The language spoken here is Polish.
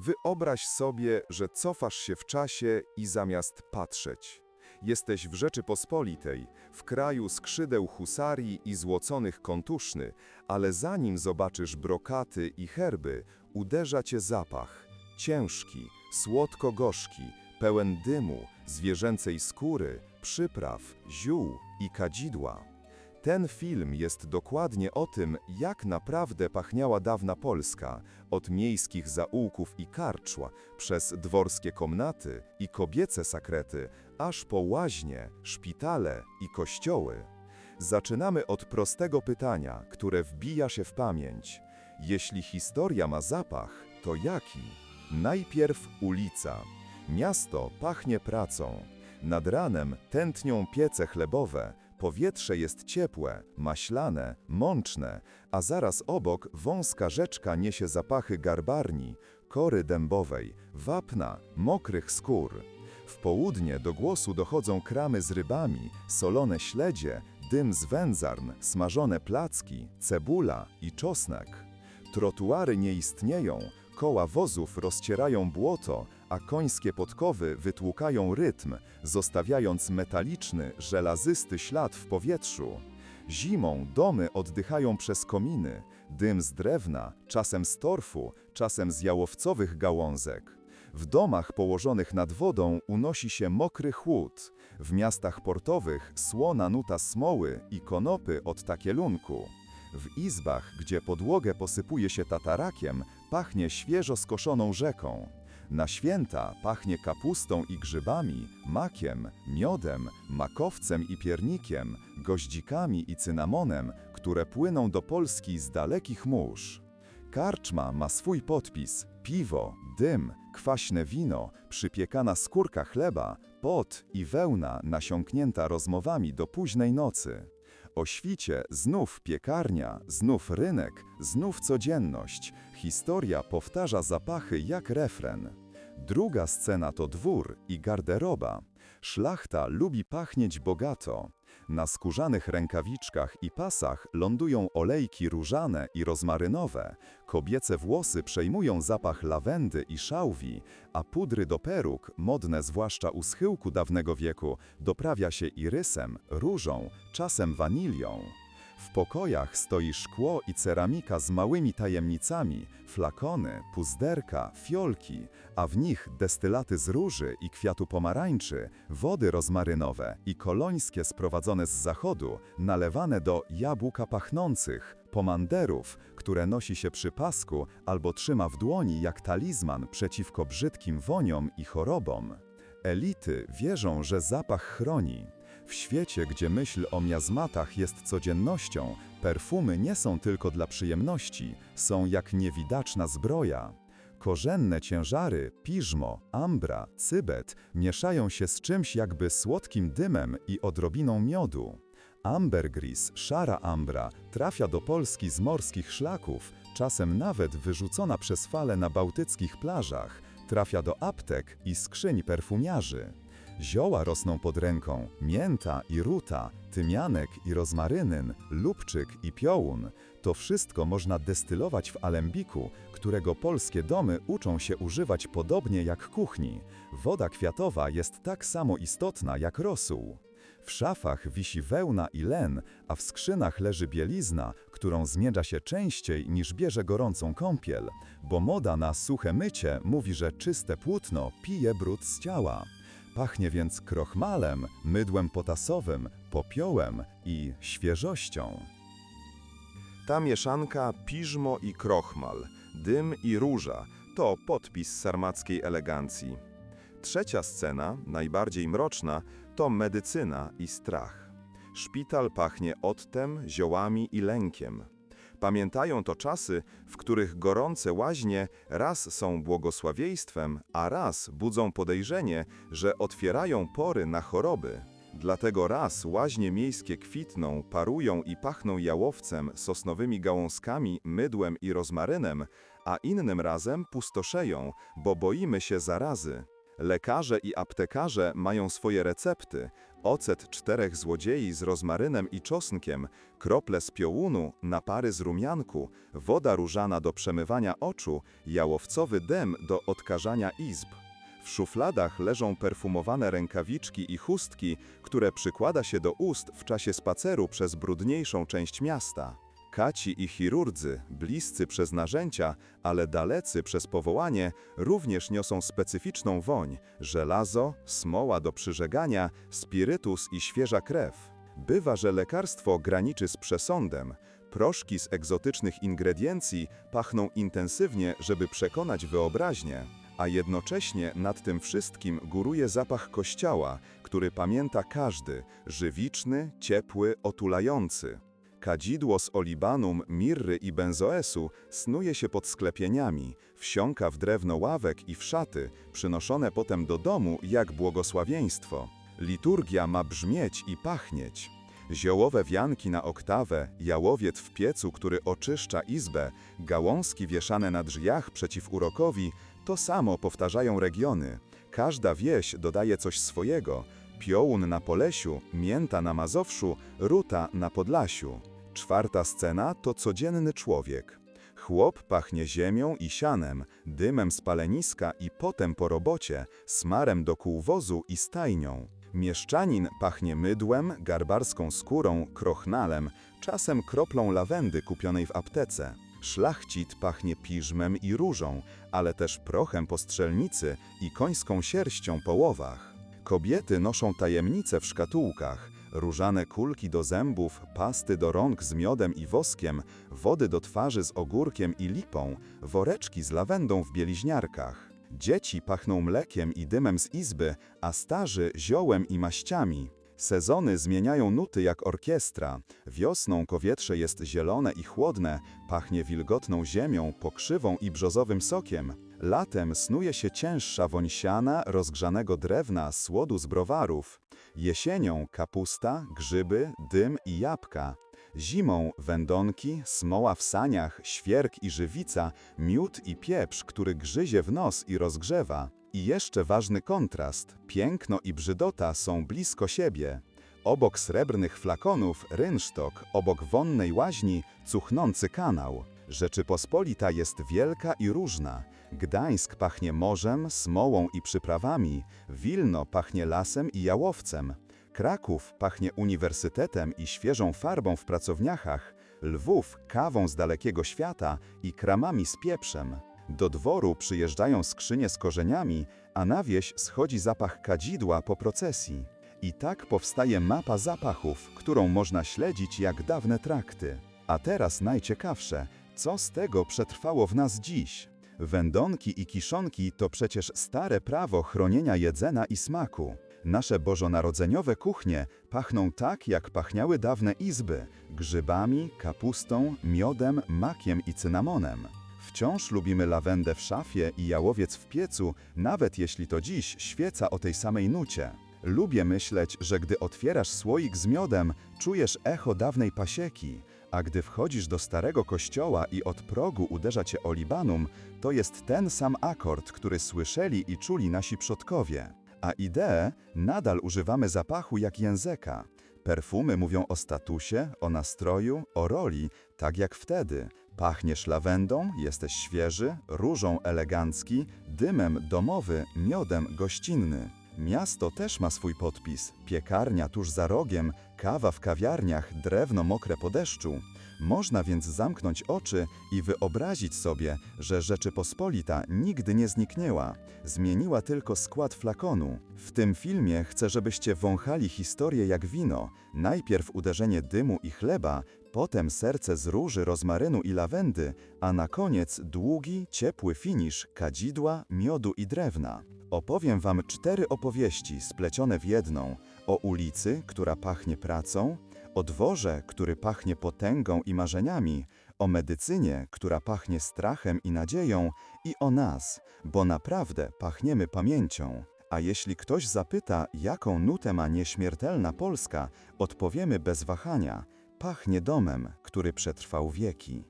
Wyobraź sobie, że cofasz się w czasie i zamiast patrzeć. Jesteś w Rzeczypospolitej, w kraju skrzydeł husarii i złoconych kontuszny, ale zanim zobaczysz brokaty i herby, uderza cię zapach. Ciężki, słodko-gorzki, pełen dymu, zwierzęcej skóry, przypraw, ziół i kadzidła. Ten film jest dokładnie o tym, jak naprawdę pachniała dawna Polska, od miejskich zaułków i karczła, przez dworskie komnaty i kobiece sakrety, aż po łaźnie, szpitale i kościoły. Zaczynamy od prostego pytania, które wbija się w pamięć. Jeśli historia ma zapach, to jaki? Najpierw ulica. Miasto pachnie pracą. Nad ranem tętnią piece chlebowe, powietrze jest ciepłe, maślane, mączne, a zaraz obok wąska rzeczka niesie zapachy garbarni, kory dębowej, wapna, mokrych skór. W południe do głosu dochodzą kramy z rybami, solone śledzie, dym z wędzarn, smażone placki, cebula i czosnek. Trotuary nie istnieją, koła wozów rozcierają błoto, a końskie podkowy wytłukają rytm, zostawiając metaliczny, żelazysty ślad w powietrzu. Zimą domy oddychają przez kominy, dym z drewna, czasem z torfu, czasem z jałowcowych gałązek. W domach położonych nad wodą unosi się mokry chłód, w miastach portowych słona nuta smoły i konopy od takielunku. W izbach, gdzie podłogę posypuje się tatarakiem, pachnie świeżo skoszoną rzeką. Na święta pachnie kapustą i grzybami, makiem, miodem, makowcem i piernikiem, goździkami i cynamonem, które płyną do Polski z dalekich mórz. Karczma ma swój podpis: piwo, dym, kwaśne wino, przypiekana skórka chleba, pot i wełna nasiąknięta rozmowami do późnej nocy. O świcie znów piekarnia, znów rynek, znów codzienność. Historia powtarza zapachy jak refren. Druga scena to dwór i garderoba. Szlachta lubi pachnieć bogato. Na skórzanych rękawiczkach i pasach lądują olejki różane i rozmarynowe. Kobiece włosy przejmują zapach lawendy i szałwi, a pudry do peruk, modne zwłaszcza u schyłku dawnego wieku, doprawia się irysem, różą, czasem wanilią. W pokojach stoi szkło i ceramika z małymi tajemnicami, flakony, puzderka, fiolki, a w nich destylaty z róży i kwiatu pomarańczy, wody rozmarynowe i kolońskie sprowadzone z zachodu, nalewane do jabłka pachnących, pomanderów, które nosi się przy pasku albo trzyma w dłoni jak talizman przeciwko brzydkim woniom i chorobom. Elity wierzą, że zapach chroni. W świecie, gdzie myśl o miazmatach jest codziennością, perfumy nie są tylko dla przyjemności, są jak niewidaczna zbroja. Korzenne ciężary, piżmo, ambra, cybet mieszają się z czymś jakby słodkim dymem i odrobiną miodu. Ambergris, szara ambra, trafia do Polski z morskich szlaków, czasem nawet wyrzucona przez fale na bałtyckich plażach, trafia do aptek i skrzyń perfumiarzy. Zioła rosną pod ręką, mięta i ruta, tymianek i rozmarynyn, lubczyk i piołun. To wszystko można destylować w alembiku, którego polskie domy uczą się używać podobnie jak kuchni. Woda kwiatowa jest tak samo istotna jak rosół. W szafach wisi wełna i len, a w skrzynach leży bielizna, którą zmierza się częściej niż bierze gorącą kąpiel, bo moda na suche mycie mówi, że czyste płótno pije brud z ciała. Pachnie więc krochmalem, mydłem potasowym, popiołem i świeżością. Ta mieszanka piżmo i krochmal, dym i róża to podpis sarmackiej elegancji. Trzecia scena, najbardziej mroczna, to medycyna i strach. Szpital pachnie odtem, ziołami i lękiem. Pamiętają to czasy, w których gorące łaźnie raz są błogosławieństwem, a raz budzą podejrzenie, że otwierają pory na choroby. Dlatego raz łaźnie miejskie kwitną, parują i pachną jałowcem, sosnowymi gałązkami, mydłem i rozmarynem, a innym razem pustoszeją, bo boimy się zarazy. Lekarze i aptekarze mają swoje recepty. Ocet czterech złodziei z rozmarynem i czosnkiem, krople z piołunu, napary z rumianku, woda różana do przemywania oczu, jałowcowy dem do odkażania izb. W szufladach leżą perfumowane rękawiczki i chustki, które przykłada się do ust w czasie spaceru przez brudniejszą część miasta. Kaci i chirurdzy, bliscy przez narzędzia, ale dalecy przez powołanie, również niosą specyficzną woń, żelazo, smoła do przyżegania, spirytus i świeża krew. Bywa, że lekarstwo graniczy z przesądem. Proszki z egzotycznych ingrediencji pachną intensywnie, żeby przekonać wyobraźnię, a jednocześnie nad tym wszystkim góruje zapach kościoła, który pamięta każdy, żywiczny, ciepły, otulający. Kadzidło z olibanum, mirry i benzoesu snuje się pod sklepieniami, wsiąka w drewno ławek i w szaty, przynoszone potem do domu jak błogosławieństwo. Liturgia ma brzmieć i pachnieć. Ziołowe wianki na oktawę, jałowiec w piecu, który oczyszcza izbę, gałązki wieszane na drzwiach przeciw urokowi, to samo powtarzają regiony. Każda wieś dodaje coś swojego. Piołun na Polesiu, mięta na Mazowszu, ruta na Podlasiu. Czwarta scena to codzienny człowiek. Chłop pachnie ziemią i sianem, dymem z paleniska i potem po robocie, smarem do kół wozu i stajnią. Mieszczanin pachnie mydłem, garbarską skórą, krochnalem, czasem kroplą lawendy kupionej w aptece. Szlachcit pachnie piżmem i różą, ale też prochem po strzelnicy i końską sierścią po łowach. Kobiety noszą tajemnice w szkatułkach, różane kulki do zębów, pasty do rąk z miodem i woskiem, wody do twarzy z ogórkiem i lipą, woreczki z lawendą w bieliźniarkach. Dzieci pachną mlekiem i dymem z izby, a starzy ziołem i maściami. Sezony zmieniają nuty jak orkiestra. Wiosną powietrze jest zielone i chłodne, pachnie wilgotną ziemią, pokrzywą i brzozowym sokiem. Latem snuje się cięższa woń siana, rozgrzanego drewna, słodu z browarów. Jesienią kapusta, grzyby, dym i jabłka. Zimą wędonki, smoła w saniach, świerk i żywica, miód i pieprz, który grzyzie w nos i rozgrzewa. I jeszcze ważny kontrast. Piękno i brzydota są blisko siebie. Obok srebrnych flakonów rynsztok, obok wonnej łaźni cuchnący kanał. Rzeczypospolita jest wielka i różna. Gdańsk pachnie morzem, smołą i przyprawami, Wilno pachnie lasem i jałowcem, Kraków pachnie uniwersytetem i świeżą farbą w pracowniachach, Lwów kawą z dalekiego świata i kramami z pieprzem. Do dworu przyjeżdżają skrzynie z korzeniami, a na wieś schodzi zapach kadzidła po procesji. I tak powstaje mapa zapachów, którą można śledzić jak dawne trakty. A teraz najciekawsze, co z tego przetrwało w nas dziś? Wędonki i kiszonki to przecież stare prawo chronienia jedzenia i smaku. Nasze bożonarodzeniowe kuchnie pachną tak, jak pachniały dawne izby grzybami, kapustą, miodem, makiem i cynamonem. Wciąż lubimy lawendę w szafie i jałowiec w piecu, nawet jeśli to dziś świeca o tej samej nucie. Lubię myśleć, że gdy otwierasz słoik z miodem, czujesz echo dawnej pasieki, a gdy wchodzisz do starego kościoła i od progu uderza cię olibanum, to jest ten sam akord, który słyszeli i czuli nasi przodkowie. A ideę nadal używamy zapachu jak języka. Perfumy mówią o statusie, o nastroju, o roli, tak jak wtedy. Pachniesz lawendą, jesteś świeży, różą elegancki, dymem domowy, miodem gościnny. Miasto też ma swój podpis. Piekarnia tuż za rogiem, kawa w kawiarniach, drewno mokre po deszczu. Można więc zamknąć oczy i wyobrazić sobie, że Rzeczypospolita nigdy nie zniknęła, zmieniła tylko skład flakonu. W tym filmie chcę, żebyście wąchali historię jak wino. Najpierw uderzenie dymu i chleba, potem serce z róży, rozmarynu i lawendy, a na koniec długi, ciepły finisz kadzidła, miodu i drewna. Opowiem wam cztery opowieści splecione w jedną o ulicy, która pachnie pracą, o dworze, który pachnie potęgą i marzeniami, o medycynie, która pachnie strachem i nadzieją, i o nas, bo naprawdę pachniemy pamięcią. A jeśli ktoś zapyta, jaką nutę ma nieśmiertelna Polska, odpowiemy bez wahania: pachnie domem, który przetrwał wieki.